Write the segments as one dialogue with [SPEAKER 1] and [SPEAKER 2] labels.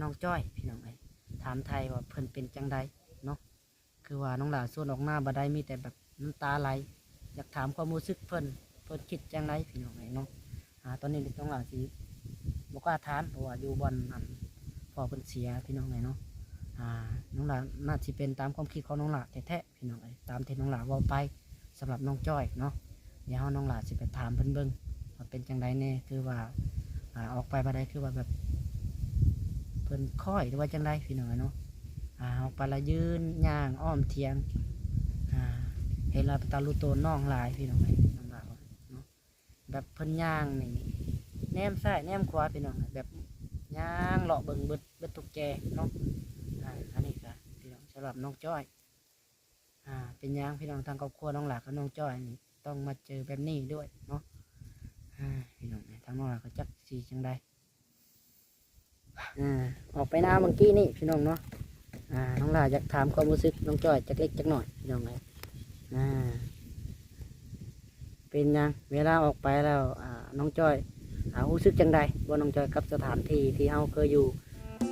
[SPEAKER 1] น้องจ้อยพี่น้องเอ้ยถามไทยว่าเพิ่นเป็นจังใดเนาะคือว่าน้องหลาส่วนออกหน้าบ่ได้มีแต่แบบน้ำตาไหลอยากถามความรู้สึกเพิ่นเพิ่นคิดจังไดพี่น้องเอ้ยเนาะอ่าตอนนี้น้องหลาสิบ่กล้าถามเพราะว่าอยู่บอนนั้นพอเพิ่นเสียพี่น้องเอ้ยเนาะอ่าน้องหลาน่าสิเป็นตามความคิดของน้องหลาแท้ๆพี่น้องเอ้ยตามที่น้องหลาเว้าไปสำหรับน้องจ้อยเนาะเดี๋ยวน้องหลาสิไปถามเพิ่นเบิ่งว่าเป็นจังใดแน่คือว่าอ่าออกไปบ่ได้คือว่าแบบ พิ่นค่อยหรือว่าจังไดพี่น้องเนาะอ่าออกปละยืนย่างอ้อมเทียงอ่าเห็นเราไปตาลูโตนน้องลายพี่น้องไอ้น้องหลายเนาะแบบเพิ่นย่างนี่แนมซ้ายแนมขวาพี่น้องแบบย่างเลาะเบิ่งเบิดเบิดทุกแจเนาะอ่าอันนี้ก็พี่น้องสำหรับน้องจ้อยอ่าเป็นย่างพี่น้องทางครอบครัวน้องหลากับน้องจ้อยนี่ต้องมาเจอแบบนี้ด้วยเนาะอ่าพี่น้องทางน้องเราก็จักสีจังได อ่าออกไปหน้าเมื่อกี้นี่พี่น้องเนาะอ่าน้องลาอยากถามความรู้สึกน้องจ้อยจักเล็กจักหน่อยพี่น้องเลยอ่าเป็นยังเวลาออกไปแล้วอ่าน้องจ้อยอ่ารู้สึกจังใดว่าน้องจ้อยกับสถานที่ที่เฮาเคยอยู่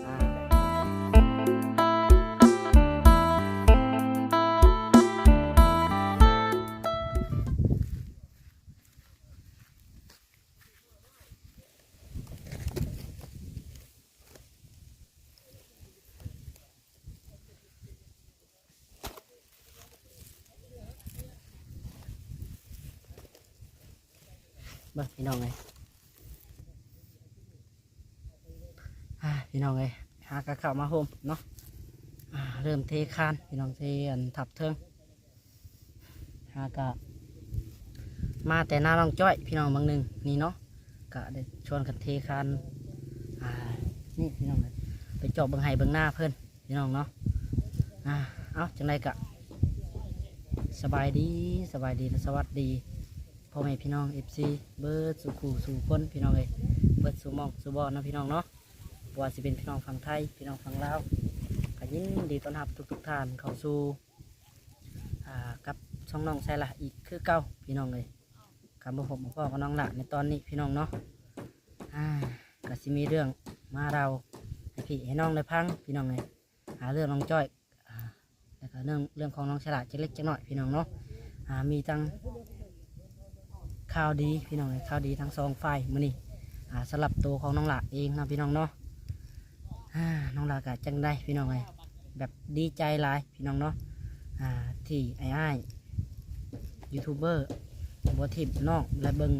[SPEAKER 1] อ่า บิ่งพี่น้องเลยอ่าพี่น้องเลยหากระเข้ามาโฮมเนาะเริ่มเทคานพี่น้องเทอันทับเทิงหากะมาแต่หน้าน้องจ้อย พี่น้องบางหนึ่งนี่เนาะกะได้ชวนกันเทคานนี่พี่น้องเลยไปจอบบิงไห้บิงหน้าเพื่อนพี่น้องเนาะอ่าเอาจังไรกะสบายดีสบายดีสวัสดี พ่อแม่พี่น้องเอฟซีเบิร์ดสู่ขู่สู่คนพี่น้องเลยเบิร์ดสู่มองสู่บอนะพี่น้องเนาะบ่ว่าสิเป็นพี่น้องฝั่งไทยพี่น้องฝั่งลาวก็ยินดีต้อนรับทุกๆท่านเข้าสู่กับช่องน้องใช่ละอีกคือเก้าพี่น้องเลยกับผมพ่อกับน้องละในตอนนี้พี่น้องเนาะก็สิมีเรื่องมาเราให้พี่ให้น้องได้พังพี่น้องเลยหาเรื่องน้องจ้อยแล้วก็เรื่องเรื่องของน้องฉลาดจะเล็กจะน้อยพี่น้องเนาะมีทั้ง ข่าวดีพี่น้องเลยข่าวดีทั้งสองฝ่ายมือนี้อ่าสลับตัวของน้องหลาเองนะพี่น้องเนาะน้องหลากะจังได้พี่น้องเลยแบบดีใจหลายพี่น้องเนาะอ่าที่ไอ้ไอ้ยูทูบเบอร์บัวทิพย์น้องและเบิง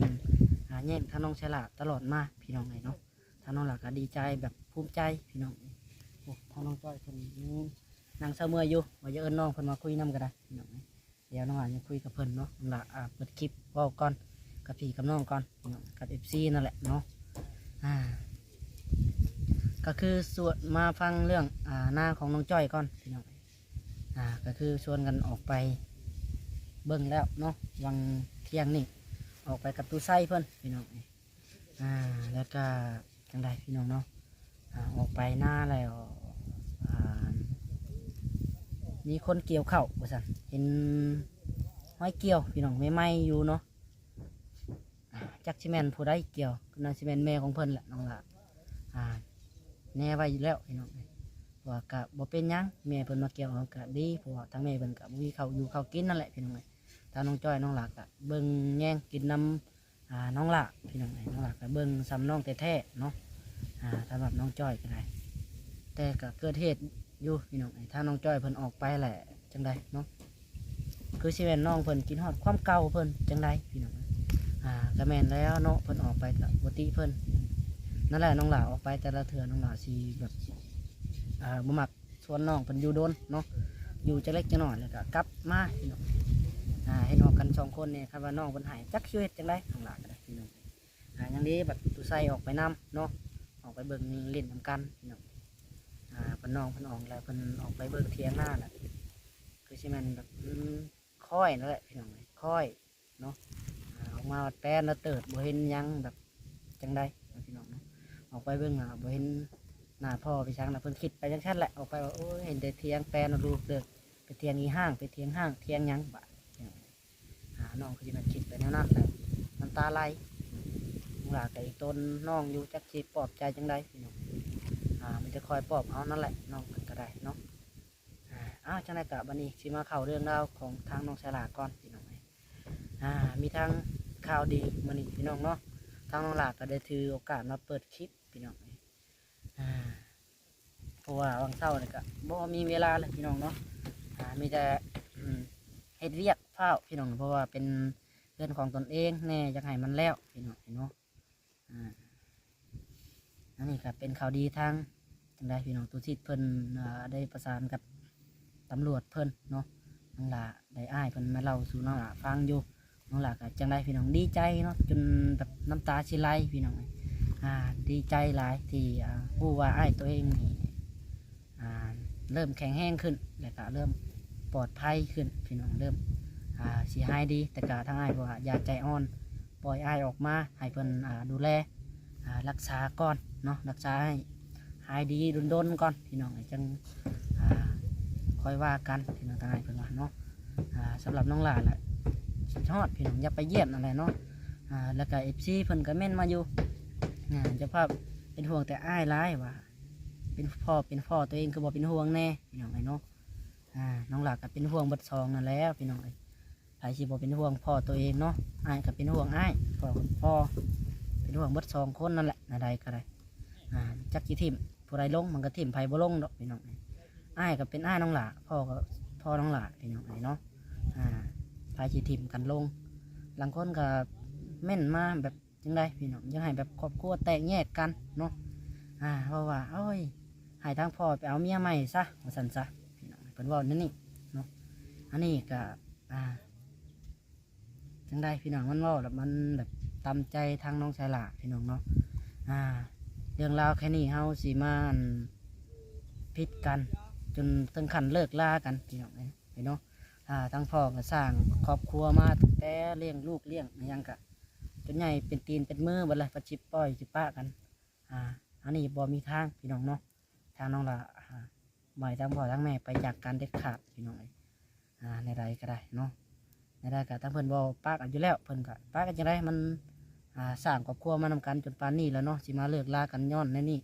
[SPEAKER 1] อ่าแย่งทั้งน้องฉลาดตลอดมาพี่น้องเลยเนาะท่าน้องหลากะดีใจแบบภูมิใจพี่น้องโอ้ทาน้องจ้อยคนนี้นางเสาเมื่ออยู่ว่าจะเอิ้นน้องเพิ่นมาคุยน้ำกันได้พี่น้องเดี๋ยวน้องอาจจะคุยกับเพิ่นเนาะน้องละอ่าเปิดคลิปว่าก่อน กับพี่กับน้องก่อนกับเอฟซีนั่นแหละเนาะอ่าก็คือส่วนมาฟังเรื่องอ่าหน้าของน้องจ้อยก่อนพี่น้องอ่าก็คือชวนกันออกไป เบิ่งแล้วเนาะวังเที่ยงนี่ออกไปกับตู้ไส้เพิ่อนพี่น้องอ่าแล้วก็จังใดพี่น้องเนาะอ่าออกไปหน้าแล้วอ่ามีคนเกี่ยวเข่าวว่าซั่นเห็นห้อยเกี่ยวพี่น้องไม่ไหมอยู่เนาะ จักชิแมนผู้ใดเกี่ยวน่าชิแมนแม่ของเพิ่นแหละน้องละอ่าแน่ไว้อยู่แล้วพี่น้องเอ้ยว่ากะบ่เป็นยังแม่เพิ่นมาเกี่ยวกะดีเพราะว่าทางแม่เพิ่นกะบ่มีข้าอยู่เขากินนั่นแหละพี่น้องเอ้ยทาน้องจ้อยน้องหลากะเบิ่งแย่งกินน้ำอ่าน้องละพี่น้องเอ้ยน้องหลากะเบิ่งซ้ำน้องแท้เนาะอ่าสำหรับน้องจ้อยก็ได้แต่ก็เกิดเหตุอยู่พี่น้องไอ้ถ้าน้องจ้อยเพิ่นออกไปแหละจังใดเนาะคือสิแมนน้องเพิ่นกินฮอดความเก่าเพิ่นจังใดพี่น้อง อ่าก็แมนแล้วเนาะเพิ่นออกไปกับปกติเพิ่นนั่นแหละน้องหลาออกไปแต่ละเถื่อน้องหลาสิแบบอ่าบ่มักชวนน้องเพิ่นอยู่โดนเนาะอยู่จะเล็กจะหน้อยแล้วก็กลับมาพี่น้องอ่าให้น้องกันสองคนเนี่ยครับว่าน้องเพิ่นหายจักชีวิตจังไดน้องหลาก็ได้พี่น้องอ่าอย่างนี้แบบตุไซออกไปนํเนาะออกไปเบิ่งเล่นนํกันพี่น้องอ่าเพิ่นน้องเพิ่นออกแล้วเพิ่นออกไปเบิ่งเทียงหน้าน่ะคือใช่มันแบบค่อยนั่นแหละพี่น้องค่อยเนาะ อ่าอกมาแป้นแล้วเติดบ่เห็นยังแบบจังใดนะพี่น้องนะออกไปเบิ่งอะบ่เห็นหน้าพ่อพี่ช้างนะเพิ่นคิดไปจังซั่นแหละออกไปว่าโอ้ยเห็นแต่เทียงแป้นเอาลูกเด้อไปเทียงอีห้างไปเทียงห้างเทียงยังบะพี่น้องเอ้ยอ่าน้องคือมันคิดไปแนวนั้นแหละน้ำตาไหลหลากับอีต้นน้องอยู่จักสิปลอบใจจังใดพี่น้องอ่ามันจะคอยปลอบเอานั่นแหละน้องเพิ่นก็ได้เนาะอ่าอ้าวจังไดกะบัดนี้สิมาเข้าเรื่องราวของทางน้องฉลาก่อนพี่น้องอ่ามีทาง ข่าวดีมื้อนี้พี่น้องเนาะทางน้องหลากก็ได้ถือโอกาสมาเปิดคลิปพี่น้องเอ้ยอ่าเพราะว่าวันเสาร์นี่ก็บ่มีเวลาเลยพี่น้องเนาะอ่ามีแต่เฮ็ดเวียกเฝ้าพี่น้องเพราะว่าเป็นเรื่องของตนเองแน่ยากให้มันแล้วพี่น้องเนาะอ่าอันนี้ก็เป็นข่าวดีทางจังได้พี่น้องตุสิทธิ์เพิ่นได้ประสานกับตำรวจเพิ่นเนาะน้องหลาได้อ้ายเพิ่นมาเล่าสู่น้องหลาฟังอยู่ น้องหลาก็จังได้พี่น้องดีใจเนาะจนแบบน้ำตาสิไหลพี่น้องอ่าดีใจหลายที่อ่าผู้ว่าไอ้ตัวเองนี่อ่าเริ่มแข็งแรงขึ้นแล้วก็เริ่มปลอดภัยขึ้นพี่น้องเริ่มอ่าสิหายดีแต่ก็ทางอ้ายบอกว่าอย่าใจอ่อนปล่อยไอ้ออกมาให้เพิ่นอ่าดูแลอ่ารักษาก่อนเนาะรักษาให้หายดีดนๆก่อนพี่น้องจังอ่าค่อยว่ากันพี่น้องทางไหนเพิ่นว่าเนาะอ่าสำหรับน้องหลานแหละ สุดยอดพี่น้องอย่าไปเยี่ยมอะไรเนาะอ่าแล้วก็เอฟซีเพิ่นก็เม่นมาอยู่อ่าเจะภาพเป็นห่วงแต่อ้ายร้ายว่าเป็นพ่อเป็นพ่อตัวเองก็บอกเป็นห่วงแน่พี่น้องไอ้เนาะอ่าน้องหลานก็เป็นห่วงบัดซองนั่นแหล้วพี่น้องไอ้ไผสิบ่เป็นห่วงพ่อตัวเองเนาะอ้ายก็เป็นห่วงอ้ายพ่อพ่อเป็นห่วงเบดสองคนนั่นแหละนาใดก็ได้อ่าจักจีทิมผู้ใดลงมันก็ทิมไผบ่ลงดอกพี่น้องอ้ายก็เป็นอ้ายน้องหล่าพ่อก็พ่อน้องหล่าพี่น้องไอ้เนาะอ่า ไผจีทิมกันลง หลังคนก็เม่นมาแบบจังไดพี่น้องยังให้แบบครอบครัวแตกแยกกันเนาะอ่าเพราะว่าโอ้ยให้ทางพ่อไปเอาเมียใหม่ซะว่าสันซะพี่น้องเป็นว่านั่นนี่เนาะอันนี้ก็อ่าจังไดพี่น้องมันว่าแล้วมันแบบตามใจทางน้องชายหลาพี่น้องเนาะอ่า เรื่องราวแค่นี้เฮาสีมันพิดกัน จนถึงขันเลิกลากันพี่น้องเอ้ยพี่เนาะ อ่าทั้งพ่อก็สร้างครอบครัวมาตั้งแต่เลี้ยงลูกเลี้ยงอิหยังกะจนใหญ่เป็นตีนเป็นมือบัดเลยปัดชิบป้อยจิป้ากันอ่าอันนี้บ่มีทางพี่น้องเนาะทางน้องละอ่าบ่อยทั้งพ่อทั้งแม่ไปจากการเด็ดขาดพี่น้องเอ้ยอ่าในใดก็ได้เนาะในได้ก็ทั้งเพิ่นบ่ปากกันอยู่แล้วเพิ่นก็ปากกันจังไดมันอ่าสร้างครอบครัวมานำกันจนปานนี้แล้วเนาะสิมาเลิกลากันย้อนในนี่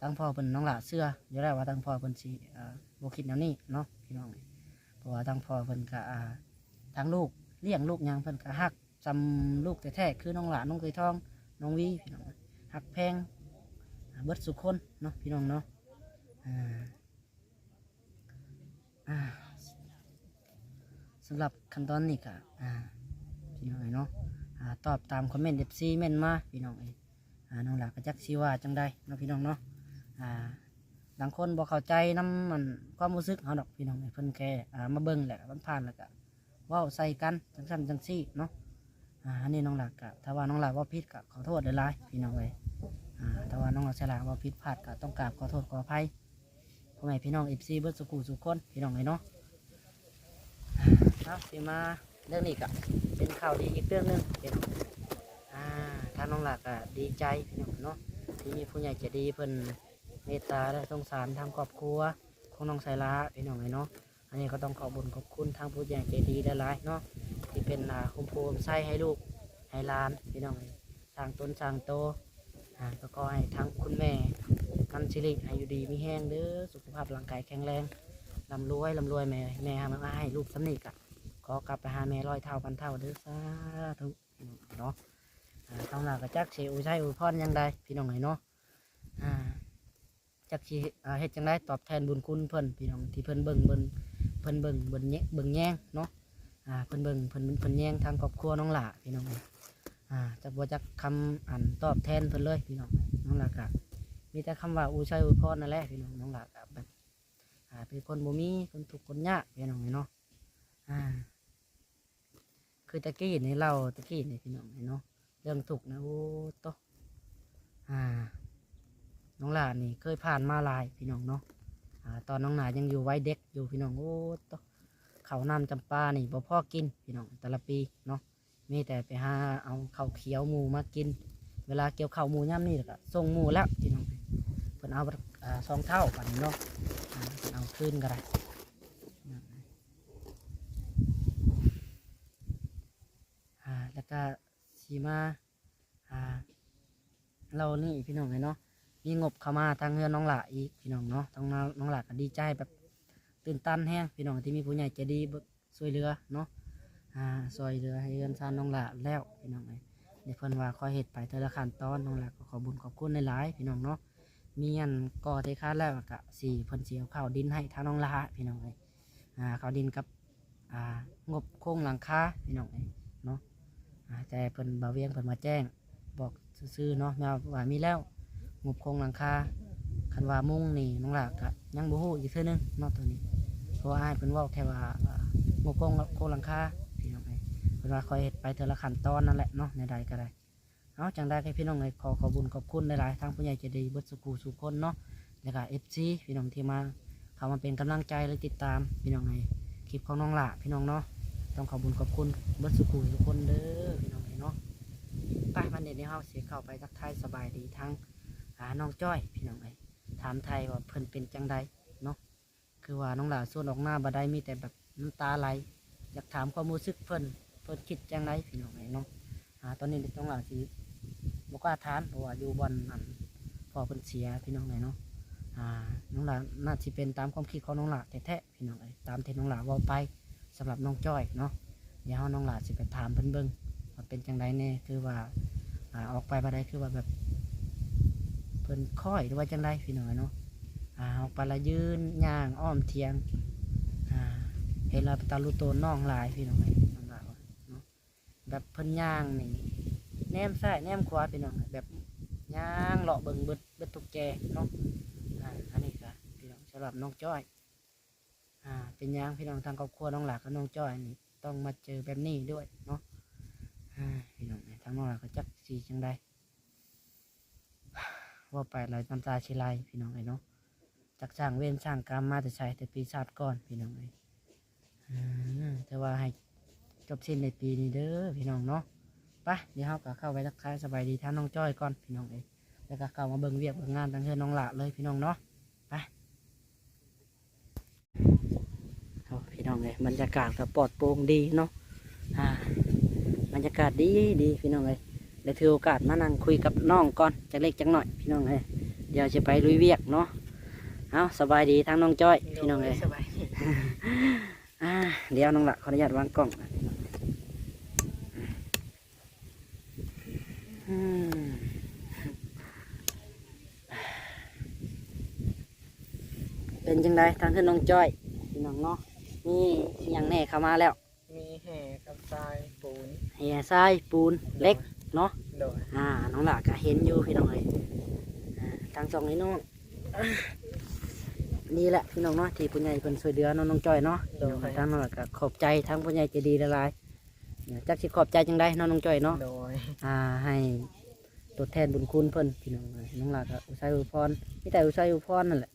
[SPEAKER 1] ทั้งพ่อเพิ่นน้องหละเสื้ออยู่แล้วว่าทั้งพ่อเพิ่นสิอ่าบ่คิดแนวนี้เนาะพี่น้องเพราะว่าทั้งพ่อเพิ่นก็อ่าทั้งลูกเลี้ยงลูกหยังเพิ่นก็ฮักจำลูกแท้ๆคือน้องหลานน้องเคยทองน้องวีพี่น้องฮักแพงอ่าเบิดสุขคนเนาะพี่น้องเนาะอ่าอ่าสำหรับขั้นตอนนี้ก็อ่าพี่น้องเนาะอ่าตอบตามคอมเมนต์เอฟซีเมนมาพี่น้องเอ้ยอ่าน้องหลักก็จักซีว่าจังได้เนาะพี่น้องเนาะอ่า บางคนบอกเข้าใจน้ำมันความรู้สึกเขาดอกพี่น้องเอ้เพิ่นแค่อ่ามาเบิ่งแหละมันผ่านแล้วก็ว้าใส่กันจังซั่นจังซี่เนาะอ่าอันนี้น้องหลักก็ถ้าว่าน้องหลักว่าผิดก็ขอโทษหลายๆพี่น้องเอ้ยอ่าถ้าว่าน้องหลักฉลาดว่าผิดพลาดก็ต้องกราบขอโทษขออภัยพ่อแม่พี่น้องเอฟซีเบิร์ดสุกูสุกคนพี่น้องเอ้ยเนาะครับสิมาเรื่องนี้ก็เป็นข่าวดีอีกเรื่องหนึงเป็นอ่าทางน้องหลักอะดีใจพี่น้องเนาะที่มีผู้ใหญ่จะดีเพิ่น เมตตาและสงสารทางครอบครัวของน้องไซลาพี่น้องเลยเนาะอันนี้ก็ต้องขอบุญขอบคุณทางผู้ใหญ่ใจดีหลายเนาะที่เป็นอ่าคุมโพมไส้ให้ลูกให้หลานพี่น้องสร้างต้นสร้างโตอ่าก็ขอให้ทั้งคุณแม่กันชิริให้อยู่ดีมีแห้งเด้อสุขภาพร่างกายแข็งแรงลำรวยลำรวยแม่แม่หามาให้ลูกสำนิกอะขอกลับไปหาแม่ร้อยเท่าพันเท่าเด้อสาธุพี่น้องเนาะอ่าต้องหลักจักเชอุชัยอุพรยังไดพี่น้องไหนเนาะอ่า จักชีอ่าเฮ็ดจังไดตอบแทนบุญคุณเพิ่นพี่น้องที่เพิ่นเบิ่งเบิ่งเพิ่นเบิ่งเบิ่งแยเบิ่งแย่งเนาะอ่าเพิ่นเบิ่งเพิ่นเพิ่นแย่งทางครอบครัวน้องหล่าพี่น้องเอ้ยอ่าจักบ่จักคำอันตอบแทนเพิ่นเลยพี่น้องน้องหล่ากะมีแต่คำว่าอุชัยอุพรนั่นแหละพี่น้องน้องหล่ากะแบบอ่าเป็นคนบ่มีคนทุกข์คนยากพี่น้องเนาะอ่าคือตะกี้นี่เราตะกี้นี่พี่น้องเนาะเรื่องทุกข์นะโอ้โตอ่า น้องหลานนี่เคยผ่านมาลายพี่น้องเนาะตอนน้องหนายังอยู่วัยเด็กอยู่พี่น้องโอ้โตเขาน้ำจำปานี่บ่พ่อกินพี่น้องแต่ละปีเนาะมีแต่ไปหาเอาเขาเขียวหมูมากิน เวลาเกี่ยวเขาหมูย่ำนี่ก็ส่งหมูแล้วพี่น้องเพิ่นเอาสองเท่ากันเนาะเอาขึ้นก็ได้อ่าแล้วก็สีมาอ่าเรานี่พี่น้องเลยเนาะ มีงบเข้ามาทางเฮือนน้องหละอีกพี่น้องเนาะต้องน้องหละก็ดีใจแบบตื่นตันแห้งพี่น้องที่มีผู้ใหญ่ใจดีช่วยเหลือเนาะอ่าช่วยเหลือให้เฮือนซานน้องหละแล้วพี่น้องเอ้ยเดี๋ยวเพิ่นว่าคอยเฮ็ดไปแต่ละขั้นตอนน้องหละก็ขอบุญขอบคุณหลายๆพี่น้องเนาะมีอันก่อเทคาแล้วก็สี่เพิ่นสิเอาข้าวดินให้ทางน้องหละพี่น้องเอ้ยอ่าข้าวดินกับอ่างบโครงหลังคาพี่น้องเอ้ยเนาะแต่เพิ่นบ่าวเวียงเพิ่นมาแจ้ง บอกซื่อๆเนาะแม่ว่ามีแล้ว งบโครงหลังคาคันว่ามุ่งนี่น้องหลากะยังบ่ฮู้อีกเทื่อนึงนาะตัวนี้เพราะว่าอ้ายเพิ่นเว้าแค่ว่างบโครงโครงหลังคาพี่น้องเอ้เพิ่นว่าคอยเฮ็ดไปเทื่อละขั้นตอนนั่นแหละเนาะในใดก็ได้เอาจังได้ให้พี่น้องเอ้ยขอขอบุญขอบคุณหลายๆทางผู้ใหญ่ใจดีเบิดสุกูสุคนเนาะแล้วก็ FC พี่น้องที่มาเข้ามาเป็นกำลังใจและติดตามพี่น้องเอ้คลิปของน้องหละพี่น้องเนาะต้องขอบุญขอบคุณเบิดสุกูสุคนเด้อพี่น้องเอ้เนาะไปมันเด็ดนี้เฮาสิเข้าไปทักทายสบายดีทั้ง หาน้องจ้อยพี่น้องเอ้ยถามไทยว่าเพิ่นเป็นจังใดเนาะคือว่าน้องหลาส่วนออกหน้าบ่ได้มีแต่แบบน้ำตาไหลอยากถามความรู้สึกเพิ่นเพิ่นคิดจังไดพี่น้องเอ้ยเนาะอ่าตอนนี้น้องหลาสิบ่กล้าถามเพราะว่าอยู่บนนั้นพอเพิ่นเสียพี่น้องเอ้ยเนาะอ่าน้องหลาน่าสิเป็นตามความคิดของน้องหลาแท้ๆพี่น้องเอ้ยตามที่น้องหลาเว้าไปสำหรับน้องจ้อยเนาะเดี๋ยวน้องหลาสิไปถามเพิ่นเบิ่งว่าเป็นจังไดแน่คือว่าออกไปบันได้คือว่าแบบ พิ่นค่อยหรือว่าจังไดพี่น้อยเนาะอ่าออกไปละยืนย่างอ้อมเทียงอ่าเห็นเราไปตาลูโตนน้องลายพี่น้อยน้องลายว่าเนาะแบบเพิ่นย่างนี่แนมซ้ายแนมขวาพี่น้องเอ้ยแบบย่างเลาะเบิ่งเบิดเบิดทุกแจเนาะอ่าอันนี้ก็พี่น้องสำหรับน้องจ้อยอ่าเป็นย่างพี่น้องทางครอบครัวน้องหลากกับน้องจ้อยนี่ต้องมาเจอแบบนี้ด้วยเนาะอ่าพี่น้องเนี่ยทั้งนอกก็จักสีจังได้ ว่าไปหลายน้ำตาชิไหลพี่น้องไอ้เนาะจักสร้างเว้นสร้างกรรมมาแต่ใช้แต่ปีศาจก่อนพี่น้องไอ้อ่าแต่ว่าให้จบสิ้นในปีนี้เด้อพี่น้องเนาะไปเดี๋ยวเราก็เข้าไปทักทายสบายดีท่านน้องจ้อยก่อนพี่น้องเอ้แล้วก็เข้ามาเบิ่งเวียกเบิ่งงานตั้งเฮือน้องละเลยพี่น้องเนาะไปเอาพี่น้องเลยบรรยากาศก็ปลอดโปร่งดีเนาะอ่าบรรยากาศดีดีพี่น้องเล ยเดี๋ยวถือโอกาสมานั่งคุยกับน้องก่อนจากเล็กจักหน่อยพี่น้องเลยเดี๋ยวจะไปลุยเวียกเนาะเอาสบายดีทั้งน้องจ้อยพี่น้องเลย
[SPEAKER 2] สบายดี
[SPEAKER 1] อ่าเดี๋ยวน้องละขออนุญาตวางกล้องอืมเป็นจังไดทางขึ้นน้องจ้อยพี่น้องเนาะนี่อหย่างแน่เข้ามาแล้ว
[SPEAKER 2] มีแห่กับทรายปูน
[SPEAKER 1] เฮียทรายปูนเล็ก เนาะ
[SPEAKER 2] โดย
[SPEAKER 1] อ่าน้องหลาก็เห็นอยู่พี่น้องเอ้ยอ่าทางสองนี้น้องอ่านี่แหละพี่น้องเนาะที่ผู้ใหญ่เป็นช่วยเหลือน้องน้องจอยเนาะ
[SPEAKER 2] โดย
[SPEAKER 1] ทางน้องหลาก็ขอบใจทั้งผู้ใหญ่ใจดีละลายเนี่ยจักสิขอบใจจังได้น้องน้องจอยเนาะ
[SPEAKER 2] โดย
[SPEAKER 1] อ่าให้ตัวแทนบุญคุณเพิ่นพี่น้องเอ้ยน้องหลาก็อุทัยอุพรมีแต่อุทัยอุพรนั่นแหละ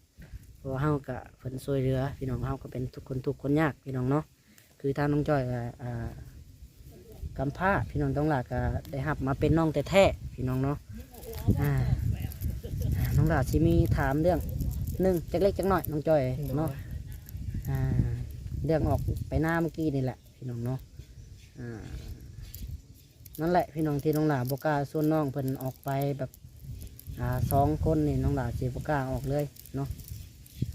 [SPEAKER 1] เพราะว่าเฮาก็เพิ่นช่วยเหลือพี่น้องเฮาก็เป็นทุกคนทุกคนยากพี่น้องเนาะคือทางน้องจอยก็อ่า กำพร้าพี่น้องต้องหลาก็ได้หับมาเป็นน้องแต่แท้พี่น้องเนาะอ่าน้องหลาสิมีถามเรื่องหนึ่งจักเล็กจักหน่อยน้องจอยเนาะอ่าเรื่องออกไปหน้าเมื่อกี้นี่แหละพี่น้องเนาะอ่านั่นแหละพี่น้องที่น้องหลาบกล้าส่วนน้องเพิ่นออกไปแบบอ่าสองคนนี่น้องหลาสิบกล้าออกเลยเนาะ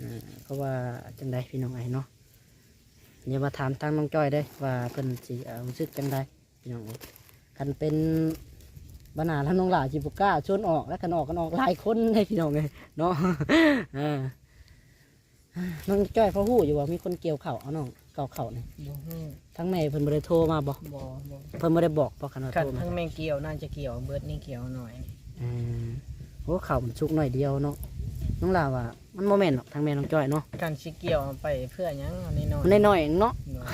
[SPEAKER 1] อ่าเพราว่าจังใดพี่น้องไอ้เนาะเดี๋ยวมาถามทางน้องจ้อยได้ว่าเพิ่นสิรู้สึกจังใด พี่น้องเอ้ยคันเป็นบรรณาแล้วน้องหลาสิบกล้าชวนออกแล้วคันออกกันออกหลายคนเลยพี่น้องเลยเนาะอ่าน้องจ้อยเขาหู้อยู่ว่ามีคนเกี่ยวเข่าวเอาน้องเก่าเข่าเนี่ย
[SPEAKER 2] บ่ฮู้
[SPEAKER 1] ทั้งในเพิ่นบ่ได้โทรมาบอก
[SPEAKER 2] บ่บ่
[SPEAKER 1] เพิ่นบ่ได้บอกบอกขนาด
[SPEAKER 2] คัน
[SPEAKER 1] โทรมา
[SPEAKER 2] ทั้งแมงเกี่ยวน่าจะเกี่ยวเบิดนี่เกี่ยวหน่อย
[SPEAKER 1] อืมโอ้เข่ามันชุกหน่อยเดียวเนาะน้องลาว่ามันโมเมนต์หรอกทั้งแม่น้องจ้อยเนาะ
[SPEAKER 2] การสิเกี่ยวไปเพื่อหยังอันนี้น้อย
[SPEAKER 1] มันน้อยๆเองเนาะ
[SPEAKER 2] โดย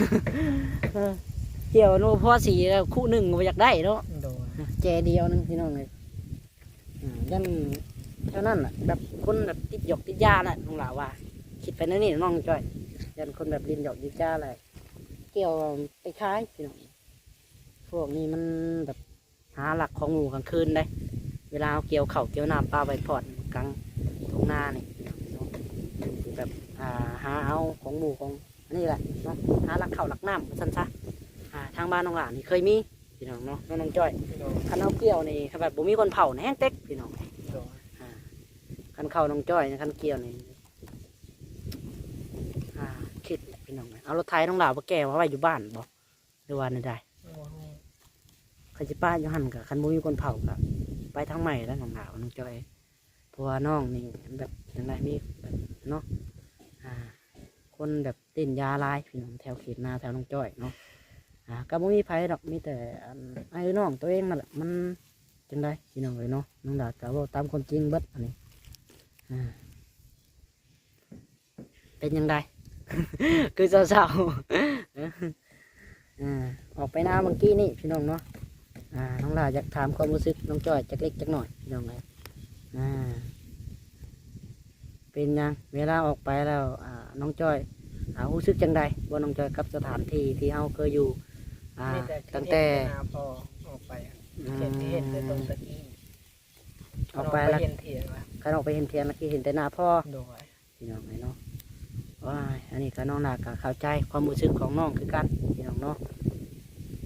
[SPEAKER 1] เออเกี่ยวโน้พ่อสีแล้วคู่หนึ่งก็บ่อยากได้เนาะ
[SPEAKER 2] โดย
[SPEAKER 1] แจเดียวนึงพี่น้องเลยอืมยันเท่านั้นแหละแบบคนแบบติดหยอกติดยาแหละน้องลาว่า คิดไปนั่นนี่น้องจ้อย ยันคนแบบลินหยอกติดยาอะไรเกี่ยวไปขายพี่น้องพวกนี้มันแบบหาหลักของหมูกลางคืนได้ เวลาเอาเกี่ยวเข่าวเกี่ยวน้ำปลาไปพอดกลางทุ่งนานี่เนาะแบบอ่าหาเอาของหมูของอันนี้แหละเนาะหาหลักเข่าวหลักน้ำสั้นซะ อ่าทางบ้านน้องหลานนี่เคยมีพี่น้องเนาะน้องน้องจ้อย
[SPEAKER 2] โดย
[SPEAKER 1] คันเอาเกี่ยวนี่ถ้าแบบบ่มีคนเผานี่แห้งเต็กพี่น้อง
[SPEAKER 2] โดย
[SPEAKER 1] อ่าคันเข้าน้องจ้อยนะคันเกี่ยวนี่อ่าคิดแหละพี่น้องเอารถไถน้องหลาวมาแก่มาไว้อยู่บ้านบ่หรือว่าในใด
[SPEAKER 2] โอ้โห
[SPEAKER 1] เขาจะป้าอยู่หันกับคันบุมีคนเผากับไปทางใหม่แล้วน้องหลาวน้องจ้อยเพราะว่าน้องนี่แบบอย่างไรมีแบบเนาะอ่าคนแบบติ่นยาลายพี่น้องแถวเขตนาแถวน้องจ้อยเนาะ อ่าก็บ่มีไผดอกมีแต่อันไอ้น้องตัวเองนั่นแหละมันจังได้พี่น้องเลยเนาะน้องดาก็เว่าตามคนจริงเบิดอันนี้อ่าเป็นยังไง คือเศร้าๆออกไปหน้าเมื่อกี้นี่พี่น้องเนาะน้องลาอยากถามความรู้สึกน้องจ้อยจักเล็กจักหน่อยพี่น้องเลยเป็นยังเวลาออกไปแล้วน้องจ้อยรู้สึกจังใดว่าน้องจ้อยกับสถานที่ที่เฮาเคยอยู่ อ่า
[SPEAKER 2] มีแต่
[SPEAKER 1] ตั้งแต่
[SPEAKER 2] เห็นนาพอออกไปอะ
[SPEAKER 1] อืม
[SPEAKER 2] เห็นที่เห็นแต่ตรงตะกี้
[SPEAKER 1] ออกไปแล้ว
[SPEAKER 2] เห็นเถียงละ
[SPEAKER 1] คันออกไปเห็นเทียนแล้วคือเห็นแต่หน้าพ่อ
[SPEAKER 2] โดย
[SPEAKER 1] พี่น้องเลยเนาะว้ายอันนี้ก็น้องนาก็เข้าใจความรู้สึกของน้องคือกันพี่น้องเนาะ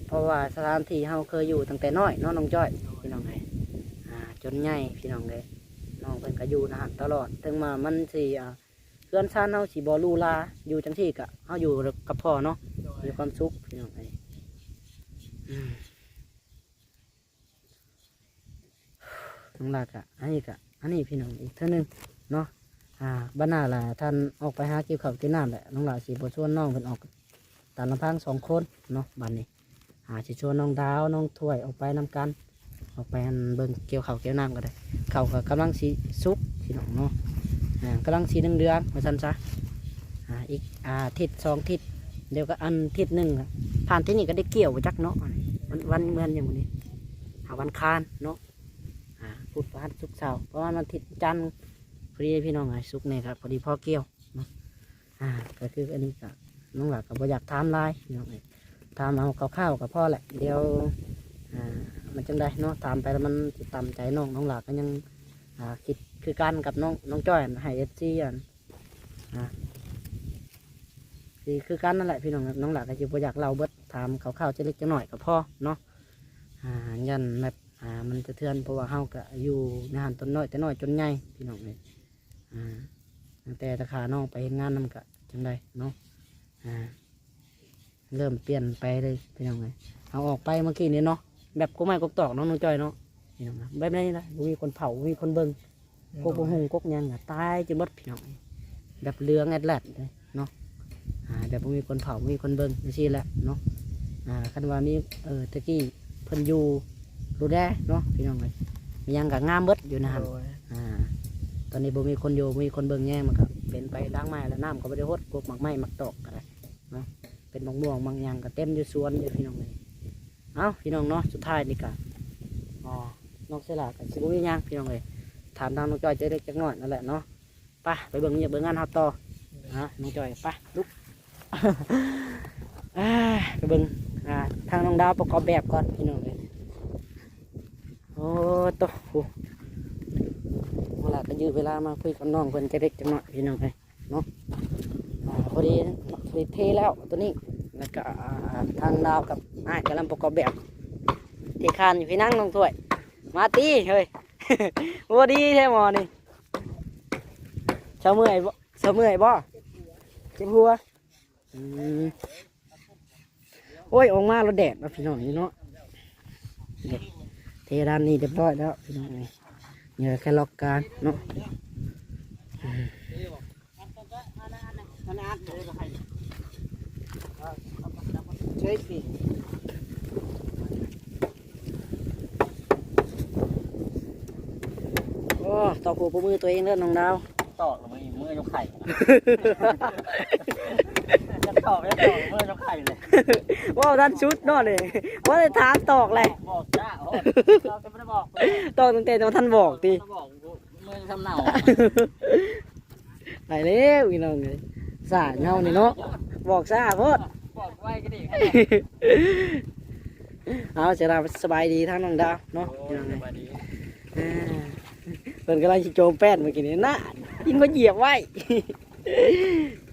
[SPEAKER 1] เพราะว่าสถานที่เฮาเคยอยู่ตั้งแต่น้อยเนาะน้องจ้อย พี่น้องเลยอ่า จนใหญ่พี่น้องเลยน้องเพิ่นก็อยู่นะฮะตลอด ถึงมามันสิอ่าเพื่อนชานเฮาสิบ่ลูลาอยู่จังที่กะเฮาอยู่กับพ่อเนาะ
[SPEAKER 2] โดย
[SPEAKER 1] มีความสุขพี่น้องเลยอื มน้องลากะอันนี้กะอันนี้พี่น้องอีกเท่านึงเนาะอ่าบ้านหน้าล่ะท่านออกไปหาเกี่ยวข้าวกินน้ำแหละน้องหลาสิบ่ชวนน้องเพิ่นออกตามลำพังสองคนเนาะบ้านนี้หาสิชวนน้องดาวน้องถ้วยออกไปนำกัน ออกไปอันเบิ่งเกี่ยวข้าวเกี่ยวน้ำก็ได้ข้าวก็กำลังสีสุกพี่น้องเนาะอ่ากำลังสีเดืองเดืองมาสันซะอ่าอีกอ่าทิศสองทิศเดี๋ยวก็อันทิศหนึ่งผ่านที่นี่ก็ได้เกี่ยวจักเนาะ วันวันเมือนอย่างนี้หาวันคานเนาะอ่าพุธพฤหัสศุกเสาร์เพราะว่ามันทิศจันทร์พอดีพี่น้องไงสุกเนี่ยครับพอดีพ่อเกี่ยวเนาะอ่าก็คืออันนี้ก็น้องหลักก็บ่อยากถามลายพี่น้องไงถามเอาข้าวๆกับพ่อแหละเดี๋ยวอ่ามันจังได้เนาะตามไปแล้วมันสิตามใจน้องน้องหลาก็ยังอ่าคิดคือกันกับน้องน้องจ้อยให้เอซีอันอ่าคือคือกันนั่นแหละพี่น้องน้องหลาก็จะบ่อยากเล่าเบิด ถามเขาข้าวๆจะเล็กจะหน่อยกับพ่อเนาะอ่ายันแบบอ่ามันจะเทือนเพราะว่าเฮาก็อยู่ในหันต้นน้อยแต่น้อยจนใหญ่พี่น้องเลยอ่าตั้งแต่ตะขาน้องไปเฮ็ดงานนํกะจังได้เนาะอ่าเริ่มเปลี่ยนไปเลยพี่น้องเลยเอาออกไปเมื่อกี้นี้เนาะแบบกูไม่กกตอกน้องน้องจอยเนาะพี่น้องนะแบบนี้นะบ่มีคนเผาบ่มีคนเบิ่งกกบ่หงกกหยังอะตายจนหมดพี่น้องแบบเรืองแอดแลดเลยเนาะอ่าแบบบ่มีคนเผาบ่มีคนเบิ่งจังซี่แหละเนาะ อ่าคันว่ามีเออตะกี้เพิ่นอยู่ดูแลเนาะพี่น้องเลยมีหยังก็งามเบิดอยู่นะฮะ
[SPEAKER 2] โดย
[SPEAKER 1] อ่า ตอนนี้บ่มีคนอยู่บ่มีคนเบิ่งแย่งมันก็เป็นไปล้างไม้แล้วน้ำก็บ่ได้หดกกหมักไม้หมักตอกก็ได้เนาะเป็นบางม่วงบางหยังก็เต็มอยู่สวนอยู่พี่น้องเลยเอาพี่น้องเนาะสุดท้ายนี่กะอ๋อน้องเสลากับสิบุญยังพี่น้องเลยถามทางน้องจอยจะได้จักหน่อยนั่นแหละเนาะไปไปเบิ่งอย่าเบิ่งงานเฮาต่อนะน้องจอยไปลุกอ่าไปเบิ่งอ่า ทางน้องดาวประกอบแบบก่อนพี่น้องเลยโอ้โตโหเวลาก็ยืดเวลามาคุยกับน้องเพิ่นจะเล็กจักหน่อยพี่น้องเลยเนาะพอดีพอดีเทแล้วตัวนี้แล้วก็ทางดาวกับอ้ายกำลังประกอบแบบเทคานอยู่พี่นั่งลงถ้วย มาตีเฮ้ยโอ้ดีแท้หมอนี่เช้าเมื่อยบ่เช้าเมื่อยบ่เจ็บหัวอืม โอ้ยออกมาเราแดดมาพี่น้องนี่เนาะนี่เทด้านนี้เรียบร้อยแล้วพี่น้องนี่เหงื่อแค่ล็อกการเนาะอืมใช่สิโอ้ต่อหัวปมือตัวเองเด้อน้องดาว
[SPEAKER 2] ตอกลงมาอีกมือยกไข่จะตอกจะตอกมือยกไข่ เลย
[SPEAKER 1] ว้าวท่านชุดเนาะเลยว่าจะถามตอกเลย
[SPEAKER 2] บอกจ้าโอ้เราจะไม่ได้บอก
[SPEAKER 1] ตอกตั้งแต่ตอนท่านบอกตี
[SPEAKER 2] จะบอกมือทำเน่า
[SPEAKER 1] ไปเร็วอีน้องเลยสาเงานี่เนาะบอกซาโพด
[SPEAKER 2] บอกไว้ก็ดี
[SPEAKER 1] เอาเสียดายสบายดีทั้งน้องดาวเนาะพี่น้องเลยอ่าเพิ่นกำลังสิโจมแป้นเมื่อกี้นี่น่ายินมาเหยียบไว้
[SPEAKER 2] อันรถ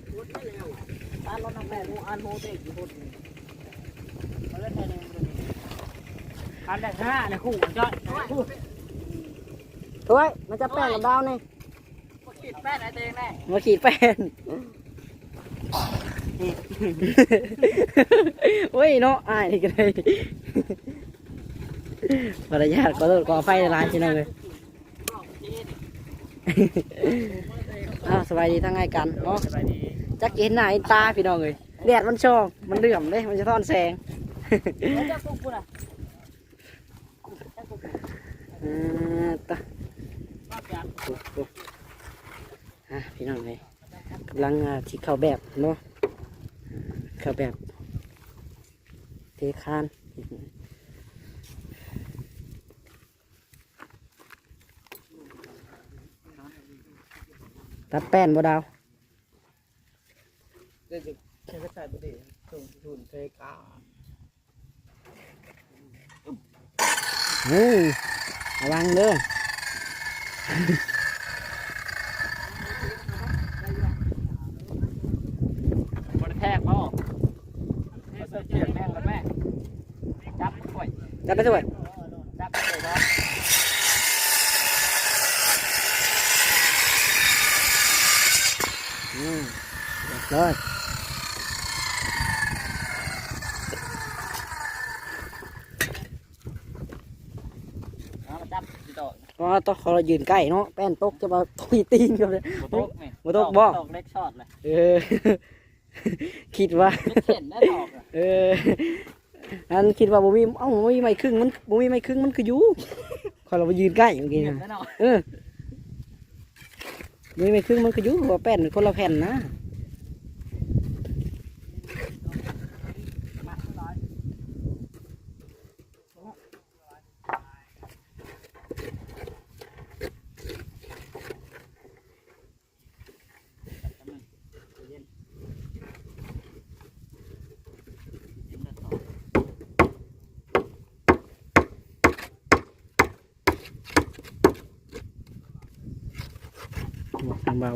[SPEAKER 2] น้ำแม่อันโฮเตกี่โฮเตมาเล่นแทนอันแรกห้าเนี่ยคู่จ้อยคู่
[SPEAKER 1] ถ้วยมาจับแป้งกับดาวนี่
[SPEAKER 2] ขีดแป้นไอ้เตงแน่
[SPEAKER 1] มาขี่แป้นโอ้ยเนาะอายนี่ก็ได้มารยาทขอโทษขอไฟในร้านที่นั่นเลยอ้าวสบายดีทั้งไงกันเนาะ
[SPEAKER 2] สบายดี
[SPEAKER 1] จักเห็นหน้าเห็นตาพี่น้องเลย แดดมันช่องมันเลื่อมเลยมันจะทอนแสง
[SPEAKER 2] แล้วจะกุ๊กกูน่ะ
[SPEAKER 1] อ่าตะ
[SPEAKER 2] มาเปลี่ยน
[SPEAKER 1] โอ้โหอะพี่น้องเลยกำลังอ่าที่เข้าแบบเนาะอ่าเข้าแบบเทคานตัดแป้นบ่ดาว
[SPEAKER 2] เดี๋ยวจะ ใช้กระต่ายตัวเดียวส่งทุนเทกา
[SPEAKER 1] อือระวังเด้อ
[SPEAKER 2] บนแทกพ่อมาเสิร์ฟเปียกแม่งกันแม่จับป่วย
[SPEAKER 1] จับไปสวย
[SPEAKER 2] จับป่วยครับ
[SPEAKER 1] อืมเรียบร้อย
[SPEAKER 2] เอามาจับที่ โต๊ะ
[SPEAKER 1] ก็ต้องขอยืนใกล้เนาะแป้นตกจะมาตุยตีนกันเลย
[SPEAKER 2] โต๊ะนี่
[SPEAKER 1] บ่ตกบ่
[SPEAKER 2] ตกเล็กช็อตเลย
[SPEAKER 1] เออ คิดว่า
[SPEAKER 2] เล็กเข็นได้ตอกอะ
[SPEAKER 1] เอออันคิดว่าบ่มีเอ้าบ่มีไม้ครึ่งมันบ่มีไม้ครึ่งมันคืออยู่ขอเราไปยืนใกล้เมื่อกี้
[SPEAKER 2] เข็น
[SPEAKER 1] นะ
[SPEAKER 2] ได้เนาะ
[SPEAKER 1] เออบ่มีไม้ครึ่งมันคืออยู่เพราะว่าแป้นคนละแผ่นนะ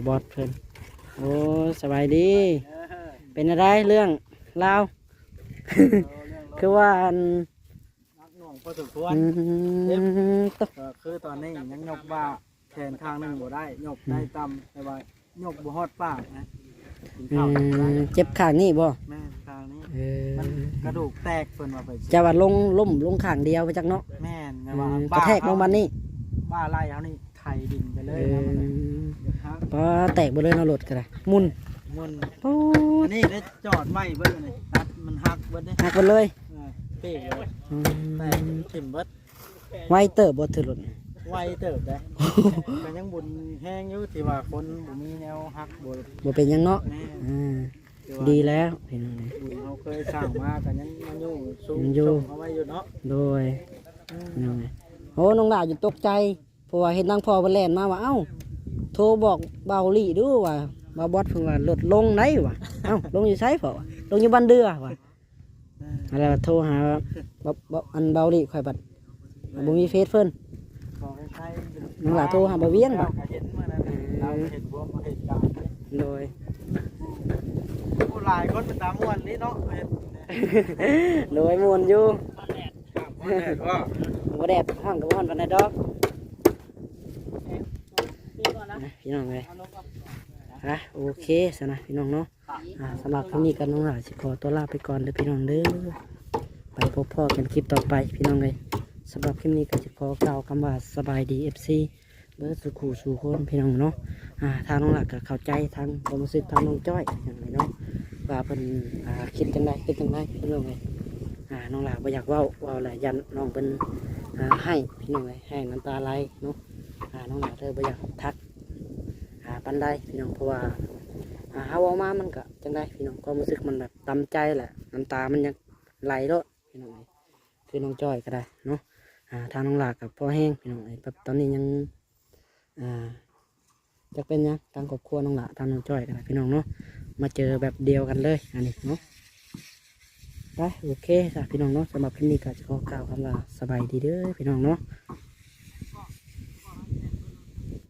[SPEAKER 1] บอกทางบ่าวบอสเพิ่นโอ้สบายดี
[SPEAKER 2] เออ
[SPEAKER 1] เป็นอะไรเรื่องราวคือว่าอัน
[SPEAKER 2] นักหน่วงพอสมควร
[SPEAKER 1] อืมต
[SPEAKER 2] ก็คือตอนนี้ยังยกว่าแขนข้างหนึงบ่ได้ยกได้ต่ำแต่ว่ายกบ่ฮอดปากนะกิน
[SPEAKER 1] อื
[SPEAKER 2] ข้าวบ่ได้
[SPEAKER 1] มเจ็บข้างนี่บ่
[SPEAKER 2] แม่ข้างนี้
[SPEAKER 1] เออ
[SPEAKER 2] มันกระดูกแตกเพิ่นว่าไป
[SPEAKER 1] จะว่าลงล่มลงข้างเดียวไปจักเนาะ
[SPEAKER 2] แม่นแม่
[SPEAKER 1] อื
[SPEAKER 2] ว่าม
[SPEAKER 1] กระแทกลงมานี่
[SPEAKER 2] บ้าไล่เขานี่ ไข่ดินไปเล
[SPEAKER 1] เอย
[SPEAKER 2] นะมัน
[SPEAKER 1] อ
[SPEAKER 2] เดี๋ยวฮัก
[SPEAKER 1] พอแตกไปเลยเนาะรถก็ได้มุน
[SPEAKER 2] มัน
[SPEAKER 1] โอ้
[SPEAKER 2] อันนี้ได้จอดไว้เบิดเลยตัดมันฮักเบิดเด้
[SPEAKER 1] หักไปเลย
[SPEAKER 2] เออเป๊ะเลย
[SPEAKER 1] อื
[SPEAKER 2] แต่
[SPEAKER 1] ม
[SPEAKER 2] ทิ่มเบิด
[SPEAKER 1] ไวเติบบ่ถือรถ
[SPEAKER 2] ไวเติบได้ก็ยังบุญแห้งอยู่ที่ว่าคนบ่มีแนวฮักบ่
[SPEAKER 1] บ่เป็นหยังเนาะ
[SPEAKER 2] แน่
[SPEAKER 1] อ่า
[SPEAKER 2] ที่ว่า
[SPEAKER 1] ดีแล้วพี่น้อง
[SPEAKER 2] บุญเขาเคยสร้างมากันยังมันอยู่สูง
[SPEAKER 1] มันอยู่
[SPEAKER 2] ส่งเอาไว้อยู่เนาะ
[SPEAKER 1] โดยพี่น้องโอ้น้องดาวอยู่ตกใจ เพราะว่าเห็นนางพ่อเพิ่นแล่นมาว่าเอ้าโทรบอกเบาหลี่ดูว่าบ่าวบอสเพิ่นว่าลดลงไหนวะเอ้าลงอยู่ไสเปล่าวะลงอยู่บ้านเดือว่ะ
[SPEAKER 2] เออ
[SPEAKER 1] แล้วโทรหาบ่บ่อันเบาหลี่ข่อยบัดบ่มีเฟซเพิ่น
[SPEAKER 2] ขอให้ใช้
[SPEAKER 1] น้องหลาโทรหาบ่เวียงบ่
[SPEAKER 2] เราก็เห็นเมื่อนั้นเราก็เห็นพวกมาเห็นการณ์
[SPEAKER 1] โดย
[SPEAKER 2] ผู้หลายคนเป็นตามม่วนนี่เนาะเห็น
[SPEAKER 1] โดยมวนอยู่
[SPEAKER 2] แม่นว่า
[SPEAKER 1] บ่แดดห้อนกับห้อนปานใดดอก นะพี่น้องเอ้ยอะโอเคสนะพี่น้องเนาะอ่าสำหรับคลิปนี้กันน้องหลาสิขอตัวลาไปก่อนเด้อพี่น้องเด้อไปพบพ่อกันคลิปต่อไปพี่น้องเลยสำหรับคลิปนี้ก็จะขอกล่าวคำว่าสบายดีเอฟซีเบิร์ดสุขูสู่คนพี่น้องเนาะอ่าทางน้องหลักก็เข้าใจทางความรู้สึกทางน้องจ้อยอย่างไรเนาะว่าเพิ่นอ่าคิดจังไดคิดจังไดพี่น้องเลยอ่าน้องหลักบ่อยากเว้าเว้าแหละยันน้องเป็นอ่าให้พี่น้องเลยให้น้ำตาไหลเนาะ อ่าน้องหลักเธอบ่อยากทัก หาปันได้พี่น้องเพราะว่าหาเฮาเอามามันก็จังได้พี่น้องความรู้สึกมันแบบตำใจแหละน้ำตามันยังไหลแล้วพี่น้องเอ้ยคือน้องจ้อยก็ได้เนาะอ่าทางน้องหลากกับพ่อแห้งพี่น้องแบบตอนนี้ยังอ่าจะเป็นยังทางครอบครัวน้องหลาทางน้องจ้อยก็ได้พี่น้องเนาะมาเจอแบบเดียวกันเลยอันนี้เนาะไปโอเคจ้ะพี่น้องเนาะสำหรับคลิปนี้ก็จะขอกล่าวคำว่าสบายดีเด้อพี่น้องเนาะ